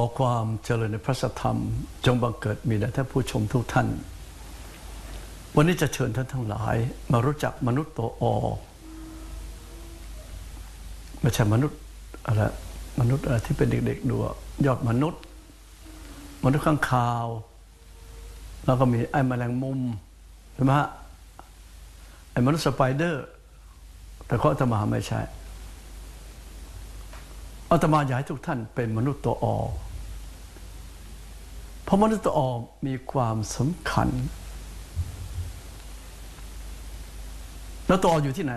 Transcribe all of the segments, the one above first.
อความเจริญในพระสธรรม จงบังเกิดมีแด่ท่านผู้ชมทุกท่าน วันนี้จะเชิญท่านทั้งหลาย มารู้จักมนุษย์ตัวอไม่ใช่มนุษย์อะไรมนุษย์อะไรที่เป็นเด็กๆดูยอดมนุษย์ มนุษย์ข้างคาว แล้วก็มีไอ้แมลงมุมใช่ไหมฮะไอ้มนุษย์สไปเดอร์ แต่เข้ออาตมาไม่ใช่อาตมาอยากให้ทุกท่านเป็นมนุษย์ตัวอ เพราะมนุษย์ตัวอมีความสำคัญ แล้วตัวออยู่ที่ไหน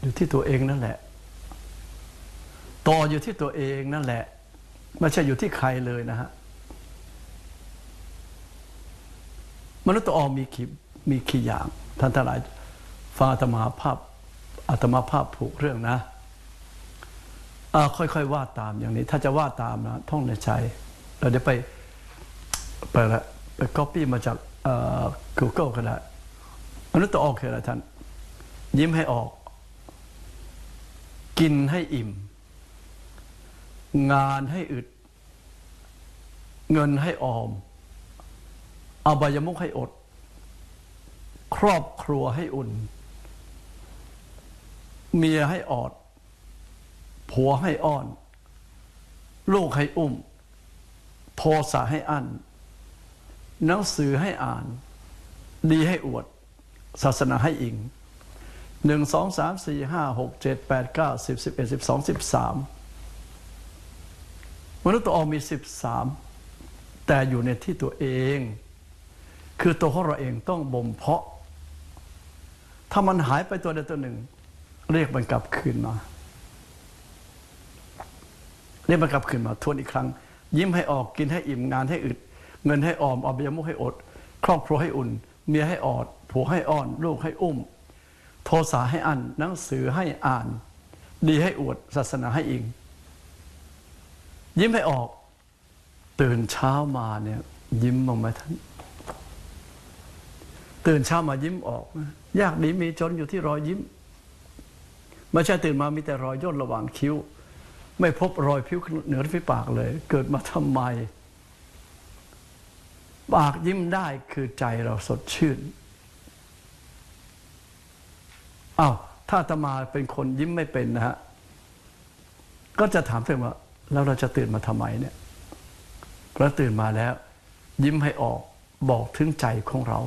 อยู่ที่ตัวเองนั่นแหละตัวอยู่ที่ตัวเองนั่นแหละ ไม่ใช่อยู่ที่ใครเลยนะฮะมนุษย์ตัวอมีกี่มีกี่อย่างท่านทั้งหลายฟังอาตมาภาพอาตมาภาพผูกเรื่องนะอ่าค่อยๆวาดตามอย่างนี้ ถ้าจะวาดตามนะท่องในใจ เราเดี๋ยวไป ไปละไปก๊อปปี้มาจากเอ่อ Google ก็ได้มนุษย์ตัวออกคืออะท่าน ยิ้มให้ออก กินให้อิ่ม งานให้อึด เงินให้ออม อบายมุกให้อด ครอบครัวให้อุ่น เมียให้ออด ผัวให้อ้อน ลูกให้อุ้ม โทสะให้อั้น หนังสือให้อ่าน ดีให้อวด ศาสนาให้อิงหนึ่งสองสามสี่ห้าหกเจ็ดแปดเก้าสิบสิบเอ็ดสิบสองสิบสามมนุษย์ตัวออกมีสิบสามแต่อยู่ในที่ตัวเอง คือตัวของเราเองต้องบ่มเพาะ ถ้ามันหายไปตัวใดตัวหนึ่ง เรียกมันกลับคืนมา เรียกมันกลับคืนมาทวนอีกครั้ง ยิ้มให้ออกกินให้อิ่มงานให้อึด เงินให้ออมออบยมุกให้อด ครอบครัวให้อุ่น เมียให้ออด ผัวให้อ้อน ลูกให้อุ้ม โทสาให้อันหนังสือให้อ่าน ดีให้อวด ศาสนาให้อิง ยิ้มให้ออก ตื่นเช้ามาเนี่ยยิ้มบ้างไหมท่านตื่นเช้ามายิ้มออกนะยากดีมีจนอยู่ที่รอยยิ้มไม่ใช่ตื่นมามีแต่รอยย่นระหว่างคิ้ว ไม่พบรอยผิวเหนือฝีปากเลย เกิดมาทำไม ปากยิ้มได้คือใจเราสดชื่นอา้าวถ้าตมาเป็นคนยิ้มไม่เป็นนะฮะ ก็จะถามเพื่อนว่า แล้วเราจะตื่นมาทำไมเนี่ยเราตื่นมาแล้ว ยิ้มให้ออกบอกถึงใจของเรา